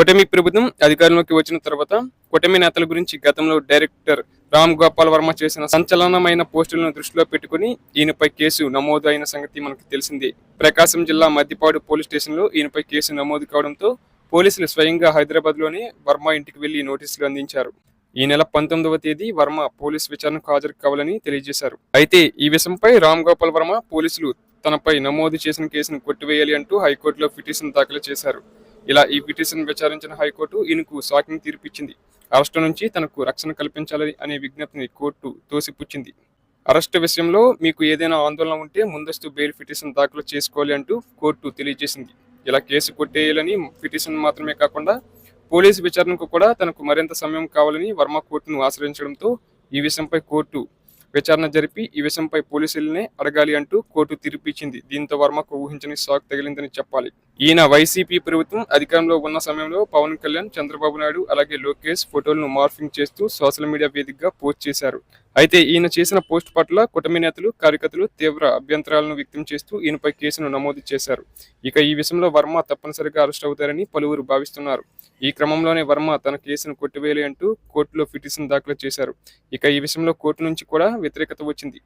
కూటమి ప్రభుత్వం అధికారంలోకి వచ్చిన తర్వాత కూటమి నేతల గురించి గతంలో డైరెక్టర్ రామ్ గోపాల్ వర్మ చేసిన సంచలనమైన పోస్టులను దృష్టిలో పెట్టుకుని ఈయనపై కేసు నమోదు అయిన సంగతి మనకు తెలిసిందే. ప్రకాశం జిల్లా మద్దిపాడు పోలీస్ స్టేషన్లో ఈయనపై కేసు నమోదు కావడంతో పోలీసులు స్వయంగా హైదరాబాద్లోని వర్మ ఇంటికి వెళ్ళి నోటీసులు అందించారు. ఈ నెల పంతొమ్మిదవ తేదీ వర్మ పోలీస్ విచారణకు హాజరు కావాలని తెలియజేశారు. అయితే ఈ విషయంపై రామ్ గోపాల్ వర్మ పోలీసులు తనపై నమోదు చేసిన కేసును కొట్టివేయాలి అంటూ హైకోర్టులో పిటిషన్ దాఖలు చేశారు. ఇలా ఈ పిటిషన్ విచారించిన హైకోర్టు ఈయనకు షాకింగ్ తీర్పిచ్చింది. అరెస్టు నుంచి తనకు రక్షణ కల్పించాలని అనే విజ్ఞప్తిని కోర్టు తోసిపుచ్చింది. అరెస్టు విషయంలో మీకు ఏదైనా ఆందోళన ఉంటే ముందస్తు బెయిల్ పిటిషన్ దాఖలు చేసుకోవాలి అంటూ కోర్టు తెలియజేసింది. ఇలా కేసు కొట్టేయాలని పిటిషన్ మాత్రమే కాకుండా పోలీసు విచారణకు కూడా తనకు మరింత సమయం కావాలని వర్మ కోర్టును ఆశ్రయించడంతో ఈ విషయంపై కోర్టు విచారణ జరిపి ఈ విషయంపై పోలీసులనే అడగాలి అంటూ కోర్టు తీర్పిచ్చింది. దీంతో వర్మకు ఊహించని షాక్ తగిలిందని చెప్పాలి. ఈయన వైసీపీ ప్రభుత్వం అధికారంలో ఉన్న సమయంలో పవన్ కళ్యాణ్ చంద్రబాబు నాయుడు అలాగే లోకేష్ ఫోటోలను మార్ఫింగ్ చేస్తూ సోషల్ మీడియా వేదికగా పోస్ట్ చేశారు. అయితే ఈయన చేసిన పోస్ట్ పట్ల కుటుంబ నేతలు కార్యకర్తలు తీవ్ర అభ్యంతరాలను వ్యక్తం చేస్తూ ఈయనపై కేసును నమోదు చేశారు. ఇక ఈ విషయంలో వర్మ తప్పనిసరిగా అరెస్ట్ అవుతారని పలువురు భావిస్తున్నారు. ఈ క్రమంలోనే వర్మ తన కేసును కొట్టివేయాలి అంటూ కోర్టులో పిటిషన్ దాఖలు చేశారు. ఇక ఈ విషయంలో కోర్టు నుంచి కూడా వ్యతిరేకత వచ్చింది.